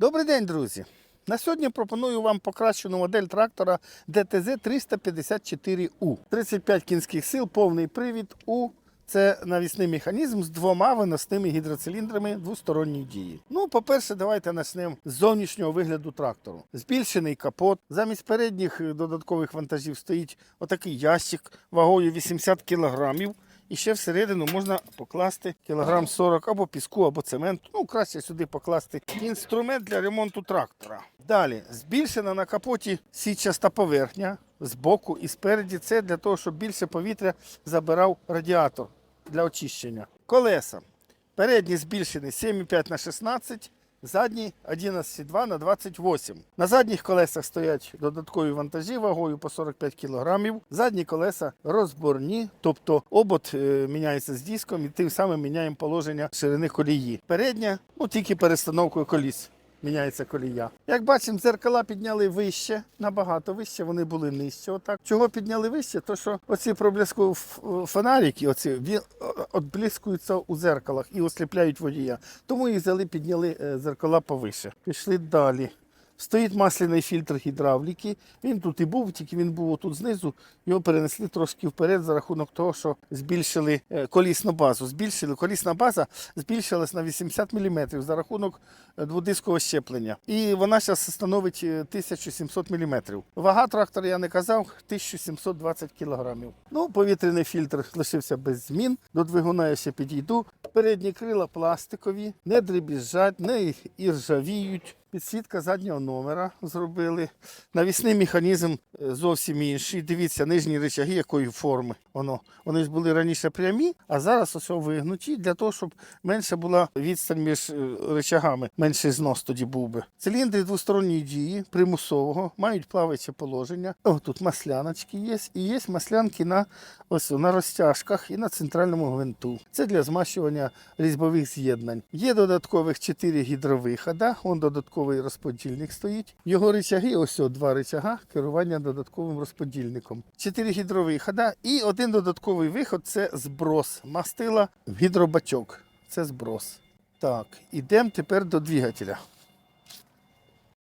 Добрий день, друзі! На сьогодні пропоную вам покращену модель трактора DTZ 354U. 35 кінських сил, повний привід У. Це навісний механізм з двома виносними гідроциліндрами двосторонньої дії. Ну, по-перше, давайте почнемо з зовнішнього вигляду трактору. Збільшений капот. Замість передніх додаткових вантажів стоїть отакий ящик вагою 80 кілограмів. І ще всередину можна покласти кілограм 40 або піску, або цементу. Ну, краще сюди покласти інструмент для ремонту трактора. Далі збільшена на капоті січаста поверхня з боку і спереді. Це для того, щоб більше повітря забирав радіатор для очищення. Колеса. Передні збільшені 7,5 на 16, задні 11,2 на 28. На задніх колесах стоять додаткові вантажі вагою по 45 кг. Задні колеса розборні, тобто обод е, міняється з диском і тим самим міняємо положення ширини колії. Передня, ну тільки перестановкою коліс. Міняється колія. Як бачимо, дзеркала підняли вище, набагато вище, вони були нижче. Отак. Чого підняли вище? То що оці проблискові фонарики, оці відблискуються у зеркалах і осліпляють водія. Тому їх взяли, підняли дзеркала зеркала повише. Пішли далі. Стоїть масляний фільтр гідравліки. Він тут і був, тільки він був тут знизу. Його перенесли трошки вперед за рахунок того, що збільшили е, колісну базу. Збільшили колісна база збільшилась на 80 мм за рахунок е, дводискового щеплення. І вона зараз становить е, 1700 мм. Вага трактора, я не казав, 1720 кг. Ну, повітряний фільтр лишився без змін. До двигуна я ще підійду. Передні крила пластикові, не дребіжать, не іржавіють. Підсвітка заднього номера зробили. Навісний механізм е, зовсім інший. Дивіться, нижні рычаги якої форми. Воно. Вони ж були раніше прямі, а зараз ось вигнуті для того, щоб менша була відстань між е, рычагами, менший знос тоді був би. Циліндри двосторонньої дії, примусового, мають плаваюче положення. О, тут масляночки є. І є маслянки на, ось, на розтяжках і на центральному гвинту. Це для змащування різьбових з'єднань. Є додаткових 4 гідровихода, он додатковий розподільник стоїть. Його ричаги, ось два ричага, керування додатковим розподільником. 4 гідровихода і один додатковий виход це зброс мастила в гідробачок. Це зброс. Так, ідемо тепер до двигателя.